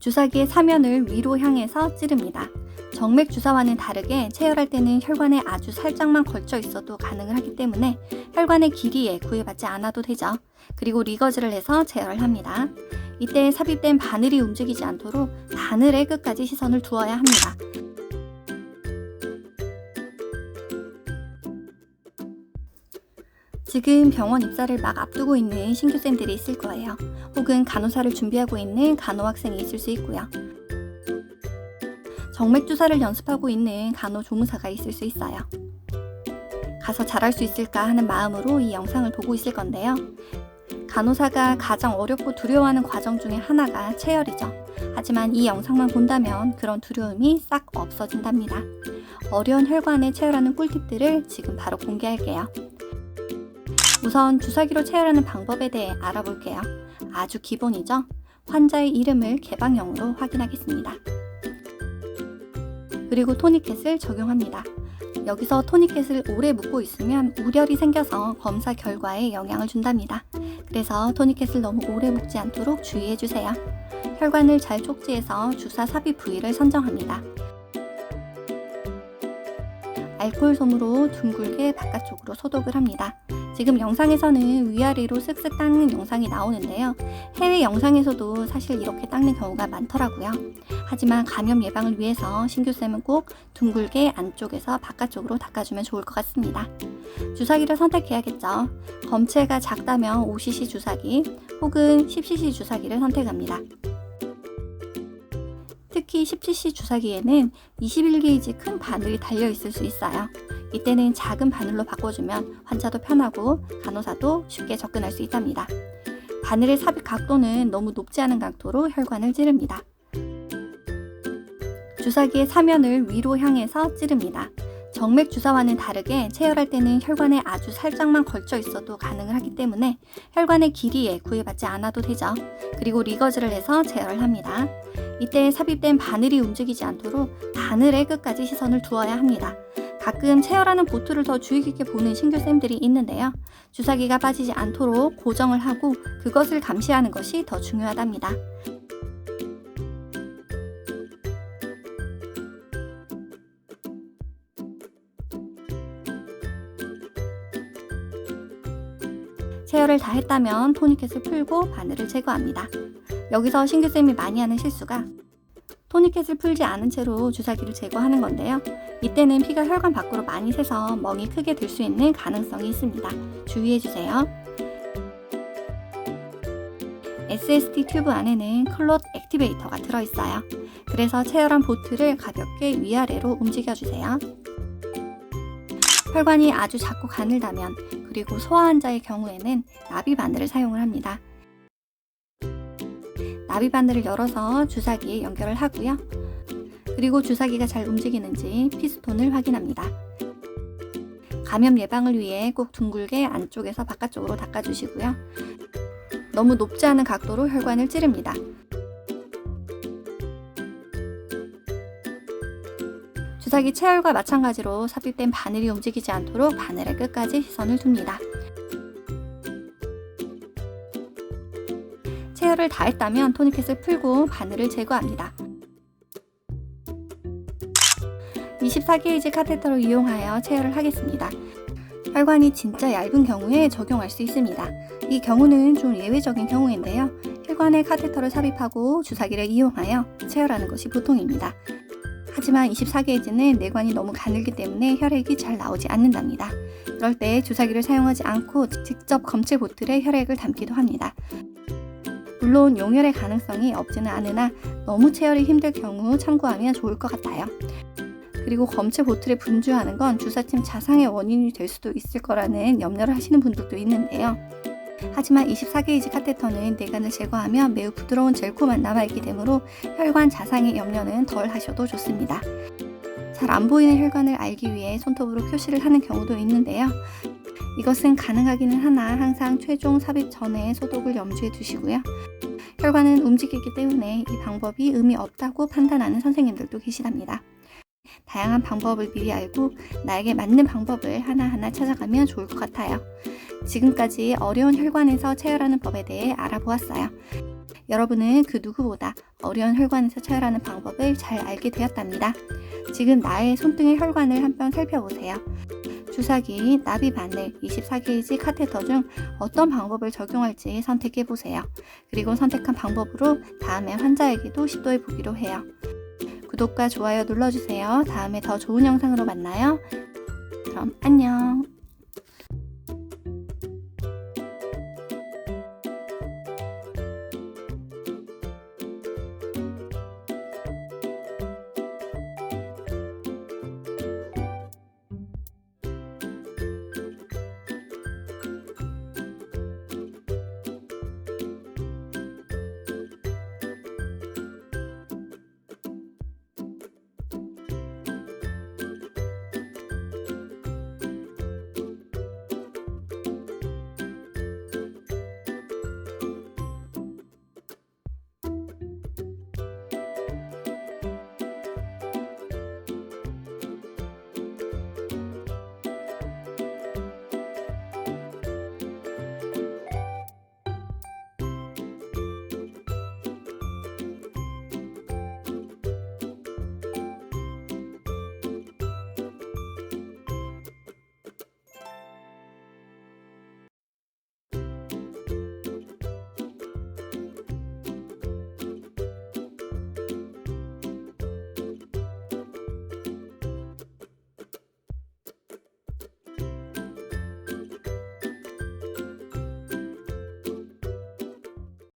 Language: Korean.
주사기의 사면을 위로 향해서 찌릅니다. 정맥 주사와는 다르게 체열할 때는 혈관에 아주 살짝만 걸쳐 있어도 가능을 하기 때문에 혈관의 길이에 구애받지 않아도 되죠. 그리고 리거즈를 해서 체열을 합니다. 이때 삽입된 바늘이 움직이지 않도록 바늘의 끝까지 시선을 두어야 합니다. 지금 병원 입사를 막 앞두고 있는 신규생들이 있을 거예요. 혹은 간호사를 준비하고 있는 간호학생이 있을 수 있고요. 정맥 주사를 연습하고 있는 간호조무사가 있을 수 있어요. 가서 잘할 수 있을까 하는 마음으로 이 영상을 보고 있을 건데요. 간호사가 가장 어렵고 두려워하는 과정 중에 하나가 체열이죠. 하지만 이 영상만 본다면 그런 두려움이 싹 없어진답니다. 어려운 혈관에 체열하는 꿀팁들을 지금 바로 공개할게요. 우선 주사기로 체열하는 방법에 대해 알아볼게요. 아주 기본이죠. 환자의 이름을 개방형으로 확인하겠습니다. 그리고 토니켓을 적용합니다. 여기서 토니켓을 오래 묻고 있으면 우열이 생겨서 검사 결과에 영향을 준답니다. 그래서 토니켓을 너무 오래 묶지 않도록 주의해 주세요. 혈관을 잘 촉지해서 주사 삽입 부위를 선정합니다. 알코올 솜으로 둥글게 바깥쪽으로 소독을 합니다. 지금 영상에서는 위아래로 쓱쓱 닦는 영상이 나오는데요. 해외 영상에서도 사실 이렇게 닦는 경우가 많더라고요. 하지만 감염 예방을 위해서 신규쌤은 꼭 둥글게 안쪽에서 바깥쪽으로 닦아주면 좋을 것 같습니다. 주사기를 선택해야겠죠. 검체가 작다면 5cc 주사기 혹은 10cc 주사기를 선택합니다. 특히 10cc 주사기에는 21게이지 큰 바늘이 달려 있을 수 있어요. 이때는 작은 바늘로 바꿔주면 환자도 편하고 간호사도 쉽게 접근할 수 있답니다. 바늘의 삽입 각도는 너무 높지 않은 각도로 혈관을 찌릅니다. 주사기의 사면을 위로 향해서 찌릅니다. 정맥 주사와는 다르게 체열할 때는 혈관에 아주 살짝만 걸쳐 있어도 가능을 하기 때문에 혈관의 길이에 구애받지 않아도 되죠. 그리고 리거즈를 해서 체열을 합니다. 이때 삽입된 바늘이 움직이지 않도록 바늘의 끝까지 시선을 두어야 합니다. 가끔 체열하는 보트를 더 주의 깊게 보는 신규쌤들이 있는데요. 주사기가 빠지지 않도록 고정을 하고 그것을 감시하는 것이 더 중요하답니다. 체열을 다 했다면 토니켓을 풀고 바늘을 제거합니다. 여기서 신규쌤이 많이 하는 실수가 토니켓을 풀지 않은 채로 주사기를 제거하는 건데요. 이때는 피가 혈관 밖으로 많이 새서 멍이 크게 들 수 있는 가능성이 있습니다. 주의해 주세요. SST 튜브 안에는 클롯 액티베이터가 들어있어요. 그래서 체열한 보트를 가볍게 위아래로 움직여주세요. 혈관이 아주 작고 가늘다면 그리고 소아 환자의 경우에는 나비 바늘을 사용을 합니다. 나비 바늘을 열어서 주사기에 연결을 하고요. 그리고 주사기가 잘 움직이는지 피스톤을 확인합니다. 감염 예방을 위해 꼭 둥글게 안쪽에서 바깥쪽으로 닦아주시고요. 너무 높지 않은 각도로 혈관을 찌릅니다. 주사기 체열과 마찬가지로 삽입된 바늘이 움직이지 않도록 바늘의 끝까지 시선을 둡니다. 체열을 다 했다면 토니켓을 풀고 바늘을 제거합니다. 24게이지 카테터를 이용하여 체열을 하겠습니다. 혈관이 진짜 얇은 경우에 적용할 수 있습니다. 이 경우는 좀 예외적인 경우인데요. 혈관에 카테터를 삽입하고 주사기를 이용하여 체열하는 것이 보통입니다. 하지만 24게이지는 내관이 너무 가늘기 때문에 혈액이 잘 나오지 않는답니다. 그럴 때 주사기를 사용하지 않고 직접 검체 보틀에 혈액을 담기도 합니다. 물론 용혈의 가능성이 없지는 않으나 너무 체열이 힘들 경우 참고하면 좋을 것 같아요. 그리고 검체 보틀에 분주하는 건 주사팀 자상의 원인이 될 수도 있을 거라는 염려를 하시는 분들도 있는데요. 하지만 24게이지 카테터는 내관을 제거하면 매우 부드러운 젤코만 남아있기 되므로 혈관 자상의 염려는 덜 하셔도 좋습니다. 잘 안 보이는 혈관을 알기 위해 손톱으로 표시를 하는 경우도 있는데요. 이것은 가능하기는 하나 항상 최종 삽입 전에 소독을 염두에 두시고요. 혈관은 움직이기 때문에 이 방법이 의미 없다고 판단하는 선생님들도 계시답니다. 다양한 방법을 미리 알고 나에게 맞는 방법을 하나하나 찾아가면 좋을 것 같아요. 지금까지 어려운 혈관에서 체열하는 법에 대해 알아보았어요. 여러분은 그 누구보다 어려운 혈관에서 체열하는 방법을 잘 알게 되었답니다. 지금 나의 손등의 혈관을 한번 살펴보세요. 주사기, 나비 바늘, 24게이지 카테터 중 어떤 방법을 적용할지 선택해 보세요. 그리고 선택한 방법으로 다음에 환자에게도 시도해 보기로 해요. 구독과 좋아요 눌러주세요. 다음에 더 좋은 영상으로 만나요. 그럼 안녕.